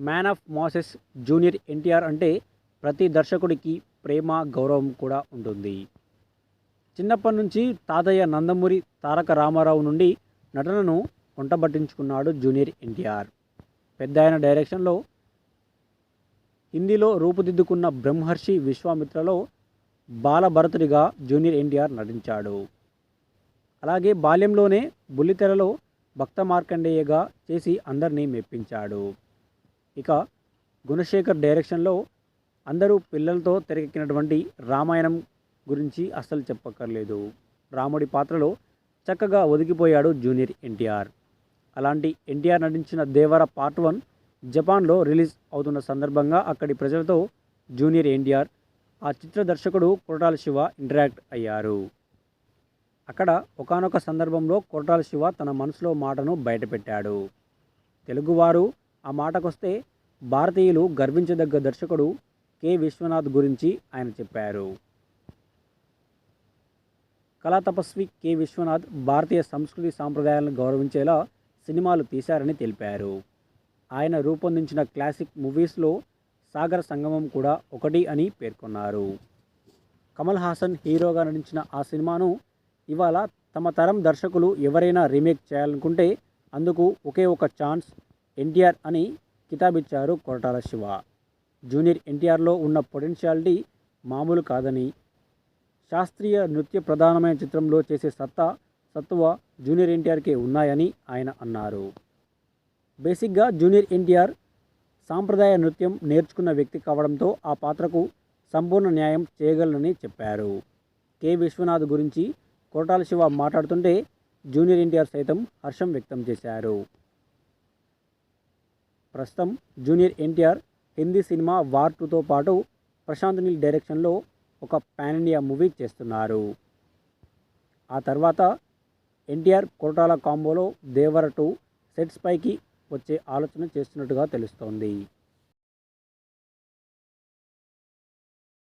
Man of masses junior NTR అంటే ప్రతి దర్శకుడికి ప్రేమ గౌరవం కూడా ఉంటుంది. చిన్నప్పటి నుంచి తాతయ్య నందమూరి తారక రామారావు నుండి నటనను వంటబట్టించుకున్నాడు జూనియర్ ఎన్టీఆర్. పెద్ద ఆయన డైరెక్షన్లో హిందీలో రూపుదిద్దుకున్న బ్రహ్మర్షి విశ్వామిత్రలో బాలభరతుడిగా జూనియర్ ఎన్టీఆర్ నటించాడు. అలాగే బాల్యంలోనే బుల్లితెరలో భక్త మార్కండేయగా చేసి అందరినీ మెప్పించాడు. ఇక గుణశేఖర్ డైరెక్షన్లో అందరూ పిల్లలతో తెరకెక్కినటువంటి రామాయణం గురించి అస్సలు చెప్పక్కర్లేదు. రాముడి పాత్రలో చక్కగా ఒదిగిపోయాడు జూనియర్ ఎన్టీఆర్. అలాంటి ఎన్టీఆర్ నటించిన దేవర పార్ట్ వన్ జపాన్లో రిలీజ్ అవుతున్న సందర్భంగా అక్కడి ప్రజలతో జూనియర్ ఎన్టీఆర్ ఆ చిత్ర దర్శకుడు కొరటాల శివ ఇంటరాక్ట్ అయ్యారు. అక్కడ ఒకానొక సందర్భంలో కొరటాల శివ తన మనసులో మాటను బయటపెట్టాడు. తెలుగువారు ఆ మాటకొస్తే భారతీయులు గర్వించదగ్గ దర్శకుడు కె. విశ్వనాథ్ గురించి ఆయన చెప్పారు. కళా తపస్వి కె. విశ్వనాథ్ భారతీయ సంస్కృతి సాంప్రదాయాలను గౌరవించేలా సినిమాలు తీశారని తెలిపారు. ఆయన రూపొందించిన క్లాసిక్ మూవీస్లో సాగర సంగమం కూడా ఒకటి అని పేర్కొన్నారు. కమల్ హాసన్ హీరోగా నటించిన ఆ సినిమాను ఇవాళ తమ తరం దర్శకులు ఎవరైనా రీమేక్ చేయాలనుకుంటే అందుకు ఒకే ఒక ఛాన్స్ ఎన్టీఆర్ అని కితాబిచ్చారు కొరటాల శివ. జూనియర్ ఎన్టీఆర్లో ఉన్న పొటెన్షియాలిటీ మామూలు కాదని. శాస్త్రీయ నృత్య ప్రధానమైన చిత్రంలో చేసే సత్తా సత్తువ జూనియర్ ఎన్టీఆర్కే ఉన్నాయని ఆయన అన్నారు. బేసిక్గా జూనియర్ ఎన్టీఆర్ సాంప్రదాయ నృత్యం నేర్చుకున్న వ్యక్తి కావడంతో ఆ పాత్రకు సంపూర్ణ న్యాయం చేయగలనని చెప్పారు. కె. విశ్వనాథ్ గురించి కోటాల శివ మాట్లాడుతుంటే జూనియర్ ఎన్టీఆర్ సైతం హర్షం వ్యక్తం చేశారు. ప్రస్తుతం junior NTR Hindi cinema war టూతో పాటు ప్రశాంత్ నీల్ డైరెక్షన్లో ఒక పాన్ ఇండియా మూవీ చేస్తున్నారు. ఆ తర్వాత ఎన్టీఆర్ కొరటాల కాంబోలో దేవర టూ సెట్స్ పైకి వచ్చే ఆలోచన చేస్తున్నట్టుగా తెలుస్తోంది.